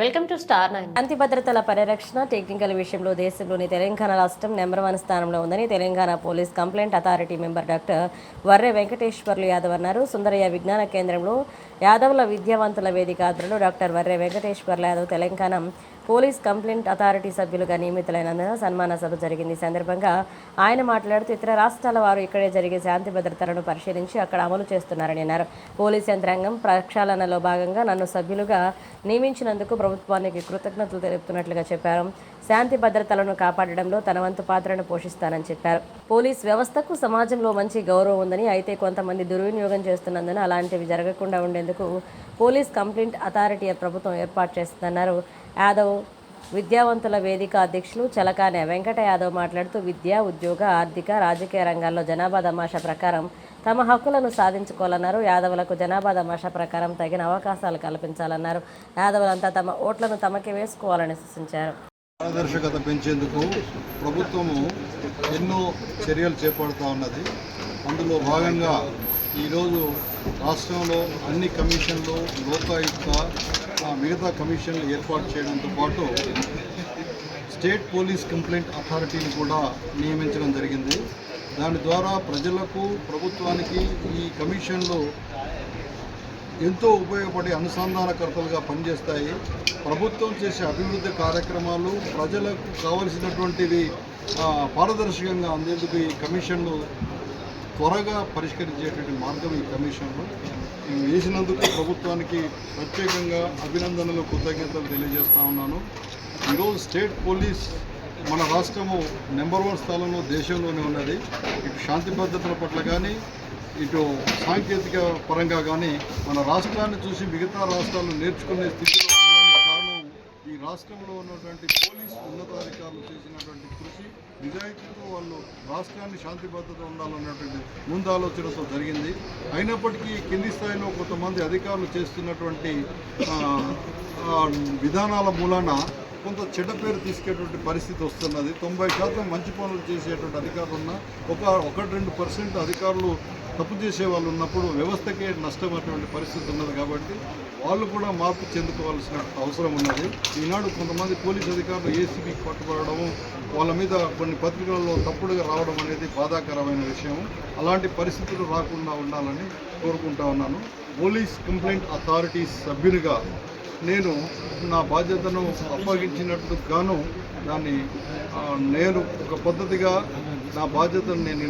Welcome to star nine. శాంతి భద్రతల పరిరక్షణ technical విషయంలో దేశంలోని తెలంగాణ రాష్ట్రం నెంబర్ వన్ స్థానంలో ఉందని Telangana police complaint authority member doctor Varre Venkateswarlu Yadav అన్నారు. సుందరయ్య విజ్ఞాన కేంద్రంలో యాదవుల విద్యావంతుల వేదిక ఆధ్వర్యంలో doctor Varre Venkateswarlu Yadav Telangana police complaint authority సభ్యులుగా నియమితులైనందున సన్మాన సభ జరిగింది. ఈ సందర్భంగా ఆయన మాట్లాడుతూ ఇతర రాష్ట్రాల వారు ఇక్కడే జరిగే శాంతి భద్రతలను పరిశీలించి అక్కడ అమలు చేస్తున్నారని అన్నారు. పోలీస్ యంత్రాంగం ప్రక్షాళనలో భాగంగా నన్ను సభ్యులుగా నియమించినందుకు ప్రభుత్వానికి కృతజ్ఞతలు తెలుపుతున్నట్లుగా చెప్పారు. శాంతి భద్రతలను కాపాడడంలో తన వంతు పాత్రను పోషిస్తానని చెప్పారు. పోలీస్ వ్యవస్థకు సమాజంలో మంచి గౌరవం ఉందని అయితే కొంతమంది దుర్వినియోగం చేస్తున్నందున అలాంటివి జరగకుండా ఉండేందుకు పోలీస్ కంప్లైంట్ అథారిటీ ప్రభుత్వం ఏర్పాటు చేస్తుందన్నారు. యాదవ్ విద్యావంతుల వేదిక అధ్యక్షులు చలకానే వెంకట యాదవ్ మాట్లాడుతూ విద్య ఉద్యోగ ఆర్థిక రాజకీయ రంగాల్లో జనాభా దమాషా ప్రకారం తమ హక్కులను సాధించుకోవాలన్నారు. యాదవులకు జనాభా దమాషా ప్రకారం తగిన అవకాశాలు కల్పించాలన్నారు. యాదవులంతా తమ ఓట్లను తమకే వేసుకోవాలని సూచించారు. పారదర్శకత పెంచేందుకు ప్రభుత్వము ఎన్నో చర్యలు చేపడుతూ ఉన్నది. అందులో భాగంగా ఈరోజు రాష్ట్రంలో అన్ని కమిషన్లు లోకాయుక్త మిగతా కమిషన్లు ఏర్పాటు చేయడంతో పాటు స్టేట్ పోలీస్ కంప్లైంట్ అథారిటీని కూడా నియమించడం జరిగింది. దాని ద్వారా ప్రజలకు ప్రభుత్వానికి ఈ కమిషన్లు ఎంతో ఉపయోగపడే అనుసంధానకర్తలుగా పనిచేస్తాయి. ప్రభుత్వం చేసే అభివృద్ధి కార్యక్రమాలు ప్రజలకు కావలసినటువంటివి పారదర్శకంగా అందేందుకు ఈ కమిషన్లు త్వరగా పరిష్కరించేటువంటి మార్గం ఈ కమిషన్లు. వేసినందుకు ప్రభుత్వానికి ప్రత్యేకంగా అభినందనలు కృతజ్ఞతలు తెలియజేస్తా ఉన్నాను. ఈరోజు స్టేట్ పోలీస్ మన రాష్ట్రము నెంబర్ వన్ స్థానంలో దేశంలోనే ఉన్నది. ఇటు శాంతి భద్రతల పట్ల కానీ ఇటు సాంకేతిక పరంగా కానీ మన రాష్ట్రాన్ని చూసి మిగతా రాష్ట్రాలు నేర్చుకునే స్థితిలో కారణం ఈ రాష్ట్రంలో ఉన్నటువంటి పోలీస్ ఉన్నతాధికారులు చేసినటువంటి కృషి నిజాయితీతో వాళ్ళు రాష్ట్రాన్ని శాంతి భద్రత ఉండాలన్నటువంటి ముందాలోచనతో జరిగింది. అయినప్పటికీ కింది స్థాయిలో కొంతమంది అధికారులు చేస్తున్నటువంటి విధానాల మూలాన కొంత చెడ్డ పేరు తీసుకేటువంటి పరిస్థితి వస్తున్నది. తొంభై శాతం మంచి పనులు చేసేటువంటి అధికారులు ఉన్న ఒక ఒకటి రెండు పర్సెంట్ అధికారులు తప్పు చేసే వాళ్ళు ఉన్నప్పుడు వ్యవస్థకే నష్టమైనటువంటి పరిస్థితి ఉన్నది కాబట్టి వాళ్ళు కూడా మార్పు చెందుకోవాల్సిన అవసరం ఉన్నది. ఈనాడు కొంతమంది పోలీస్ అధికారులు ఏసీబీకి పట్టుబడము వాళ్ళ మీద కొన్ని పత్రికలలో తప్పుడుగా రావడం అనేది బాధాకరమైన విషయం అలాంటి పరిస్థితులు రాకుండా ఉండాలని కోరుకుంటా ఉన్నాను. పోలీస్ కంప్లైంట్ అథారిటీస్ సభ్యునిగా నేను నా బాధ్యతను అప్పగించినట్టు గాను దాన్ని నేను ఒక పద్ధతిగా నా బాధ్యతను నేను